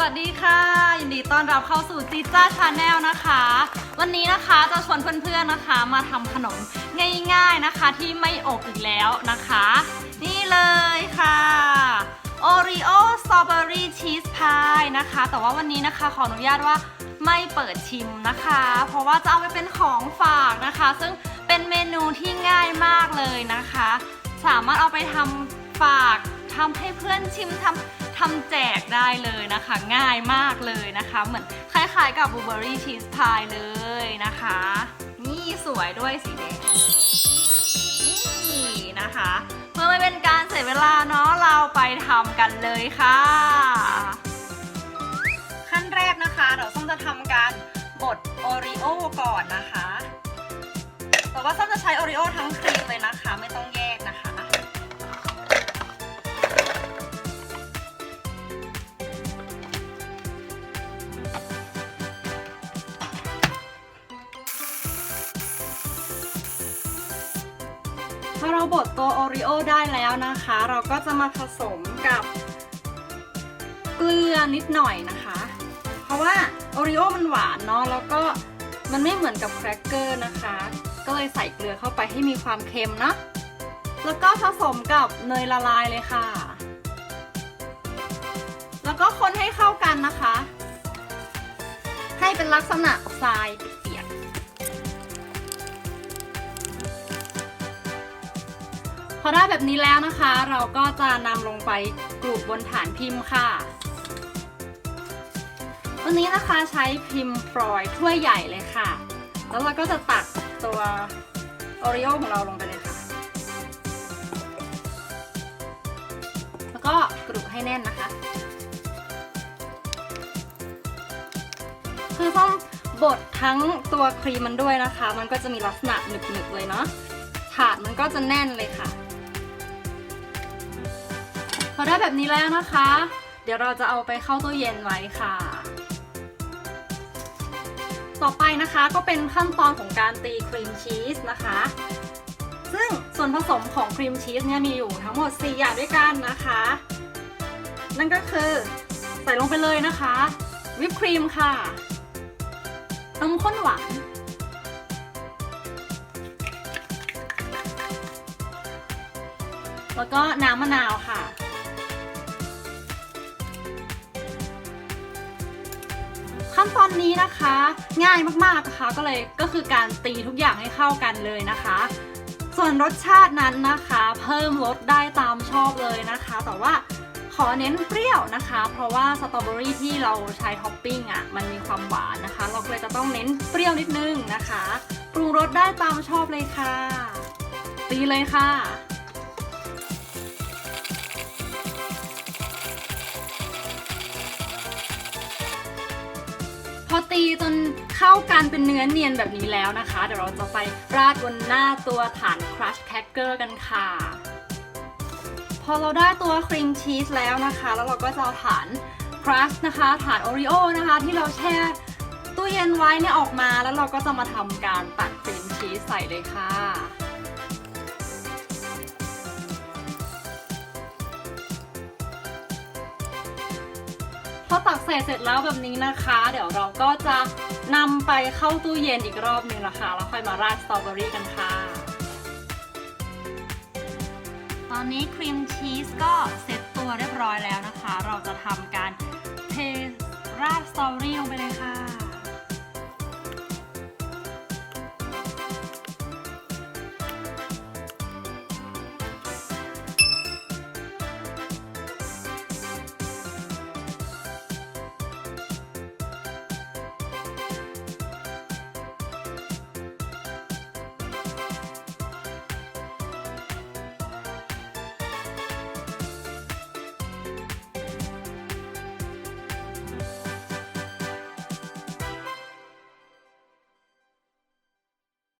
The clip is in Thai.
วัสดีค่ะ ยินดีต้อนรับเข้าสู่จิจ้าชาแนลนะคะ วันนี้นะคะจะชวนเพื่อนๆนะคะ มาทำขนมง่ายๆนะคะ ที่ไม่อบอีกแล้วนะคะ นี่เลยค่ะ Oreo Strawberry Cheese Pie นะคะ แต่ว่าวันนี้นะคะขออนุญาตว่าไม่เปิดชิมนะคะ เพราะว่าจะเอาไปเป็นของฝากนะคะ ซึ่งเป็นเมนูที่ง่ายมากเลยนะคะ สามารถเอาไปทำฝาก ทำให้เพื่อนชิมทำทำแจกได้เลยนะคะ ง่ายมากเลยนะคะ เหมือนคล้ายๆกับบลูเบอรี่ชีสพายเลยนะคะ นี่สวยด้วยสีแดงนี่นะคะ เพื่อไม่เป็นการเสียเวลาเนาะเราไปทำกันเลยค่ะ ขั้นแรกนะคะเดี๋ยวส้มจะทำการบดโอรีโอก่อนนะคะ แต่ว่าส้มจะใช้โอรีโอทั้ง พอเราบดตัวโอรีโอได้แล้วนะคะ เราก็จะมาผสมกับเกลือนิดหน่อยนะคะ เพราะว่าโอรีโอมันหวานเนาะแล้วก็มันไม่เหมือนกับแครกเกอร์นะคะ ก็เลยใส่เกลือเข้าไปให้มีความเค็มเนาะแล้วก็ผสมกับเนยละลายเลยค่ะ แล้วก็คนให้เข้ากันนะคะ ให้เป็นลักษณะทราย อได้แบบนี้แล้วนะคะ เราก็จะนำลงไปกรูบบนฐานพิมพ์ค่ะ วันนี้นะคะใช้พิมพ์ฟรอยด์ถ้วยใหญ่เลยค่ะ แล้วเราก็จะตักตัวโอริโอของเราลงไปเลยค่ะ แล้วก็กรุบให้แน่นนะคะ คือต้องบดทั้งตัวครีมมันด้วยนะคะ มันก็จะมีลักษณะหนึบๆเลยเนาะถาดมันก็จะแน่นเลยค่ะ พอได้แบบนี้แล้วนะคะ เดี๋ยวเราจะเอาไปเข้าตู้เย็นไว้ค่ะ ต่อไปนะคะก็เป็นขั้นตอนของการตีครีมชีสนะคะ ซึ่งส่วนผสมของครีมชีสเนี่ยมีอยู่ทั้งหมด 4 อย่างด้วยกันนะคะ นั่นก็คือใส่ลงไปเลยนะคะ วิปครีมค่ะนมข้นหวานแล้วก็น้ำมะนาวค่ะ ขั้นตอนนี้นะคะ ง่ายมากๆนะคะก็เลยก็คือการตีทุกอย่างให้เข้ากันเลยนะคะ ส่วนรสชาตินั้นนะคะ เพิ่มรสได้ตามชอบเลยนะคะ แต่ว่าขอเน้นเปรี้ยวนะคะ เพราะว่าสตรอเบอรี่ที่เราใช้ท็อปปิ้งอะมันมีความหวานนะคะ เราเลยจะต้องเน้นเปรี้ยวนิดนึงนะคะ ปรุงรสได้ตามชอบเลยค่ะ ตีเลยค่ะ ตีจนเข้ากันเป็นเนื้อเนียนแบบนี้แล้วนะคะ เดี๋ยวเราจะไปราดบนหน้าตัวฐานครัชแค c เกอร์กันค่ะ พอเราได้ตัวครีมชีสแล้วนะคะ แล้วเราก็จะเอาฐานครัชนะคะฐานโอริโอนะคะ ที่เราแช่ตู้เย็นไว้เนี่ยออกมาแล้วเราก็จะมาทำการตัดครีมชีสใส่เลยค่ะ พอตักใส่เสร็จแล้วแบบนี้นะคะ เดี๋ยวเราก็จะนำไปเข้าตู้เย็นอีกรอบหนึ่งนะคะ แล้วค่อยมาราดสตรอเบอรี่กันค่ะ ตอนนี้ครีมชีสก็เสร็จตัวเรียบร้อยแล้วนะคะ เราจะทำการเท